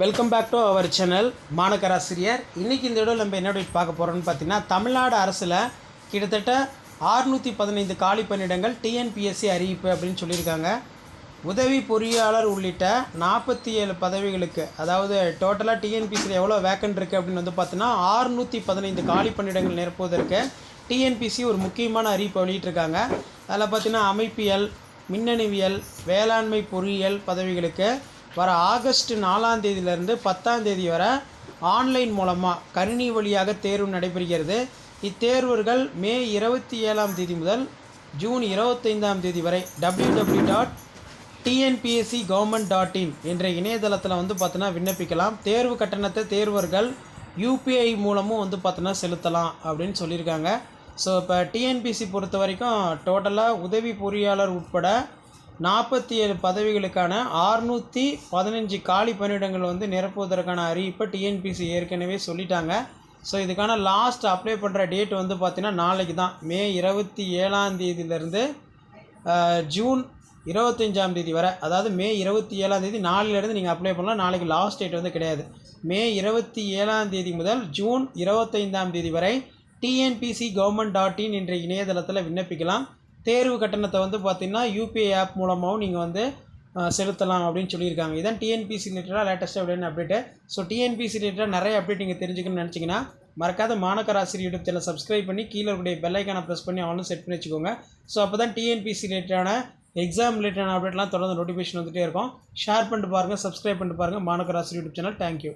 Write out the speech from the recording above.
Welcome back to our channel மாணக்கராசிரியர் இன்றைக்கி இந்த video நம்ம என்ன பார்க்க போகிறோம்னு பார்த்தீங்கன்னா தமிழ்நாடு அரசில் கிட்டத்தட்ட ஆறுநூற்றி பதினைந்து காலி பணியிடங்கள் டிஎன்பிஎஸ்சி அறிவிப்பு அப்படின்னு சொல்லியிருக்காங்க. உதவி பொறியாளர் உள்ளிட்ட நாற்பத்தி ஏழு பதவிகளுக்கு அதாவது டோட்டலாக டிஎன்பிசியில் எவ்வளோ வேக்கன்ட் இருக்குது அப்படின்னு வந்து பார்த்தீங்கன்னா ஆறுநூற்றி பதினைந்து காலி பணியிடங்கள் நிரப்புவதற்கு டிஎன்பிசி ஒரு முக்கியமான அறிவிப்பை வெளியிட்டிருக்காங்க. அதில் பார்த்தீங்கன்னா அமைப்பியல் மின்னணுவியல் வேளாண்மை பொறியியல் பதவிகளுக்கு வர ஆகஸ்ட் நாலாம் தேதியிலிருந்து பத்தாம் தேதி வரை ஆன்லைன் மூலமாக கணினி வழியாக தேர்வு நடைபெறுகிறது. இத்தேர்வர்கள் மே இருபத்தி ஏழாம் தேதி முதல் ஜூன் இருபத்தைந்தாம் தேதி வரை W W dot TNPSC government dot in என்ற இணையதளத்தில் வந்து பார்த்தோன்னா விண்ணப்பிக்கலாம். தேர்வு கட்டணத்தை தேர்வர்கள் யூபிஐ மூலமும் வந்து பார்த்தோன்னா செலுத்தலாம் அப்படின்னு சொல்லியிருக்காங்க. ஸோ இப்போ டிஎன்பிசி பொறுத்த வரைக்கும் டோட்டலாக உதவி பொறியாளர் உட்பட நாற்பத்தி ஏழு பதவிகளுக்கான ஆறுநூற்றி பதினஞ்சு காலி பணியிடங்கள் வந்து நிரப்புவதற்கான அறிவிப்பை டிஎன்பிசி ஏற்கனவே சொல்லிட்டாங்க. ஸோ இதுக்கான லாஸ்ட் அப்ளை பண்ணுற டேட் வந்து பார்த்திங்கன்னா நாளைக்கு தான். மே இருபத்தி ஏழாம் தேதியிலேருந்து ஜூன் இருபத்தஞ்சாம் தேதி வரை. அதாவது மே இருபத்தி ஏழாம் தேதி நாளிலேருந்து நீங்கள் அப்ளை பண்ணலாம். நாளைக்கு லாஸ்ட் டேட் வந்து கிடையாது. மே இருபத்தி ஏழாம் தேதி முதல் ஜூன் இருபத்தைந்தாம் தேதி வரை டிஎன்பிசி கவர்மெண்ட் டாட் இன் என்ற இணையதளத்தில் விண்ணப்பிக்கலாம். தேர்வு கட்டணத்தை வந்து பார்த்திங்கன்னா யூபிஐ ஆப் மூலமாகவும் நீங்கள் வந்து செலுத்தலாம் அப்படின்னு சொல்லியிருக்காங்க. இதான் டிஎன்பிசி ரிலேட்டடாக லேட்டஸ்ட்டாக அப்படின்னு அப்டேட்டு ஸோ டிஎன்பிசி ரிலேட்டடாக நிறைய அப்டேட் நீங்கள் தெரிஞ்சுக்கணும்னு நினச்சிங்கன்னா மறக்காத மாணக்கராசிரியர் யூடியூப் சேனல் சப்ஸ்கிரைப் பண்ணி கீழே இருக்கக்கூடிய பெல்லைக்கான ப்ரெஸ் பண்ணி அவனும் செட் பண்ணி வச்சுக்கோங்க. ஸோ அப்போ தான் டிஎன்பிசி ரிலேட்டடான எக்ஸாம் ரிலேட்டடான அப்டேட்லாம் தொடர்ந்து நோட்டிஃபிகேஷன் வந்துகிட்டே இருக்கும். ஷேர் பண்ணிட்டு பாருங்கள் சப்ஸ்கிரைப் பண்ணிட்டு பாருங்கள் மாணக்கராசிரியர் யூடியூப் சேனல் தேங்க்யூ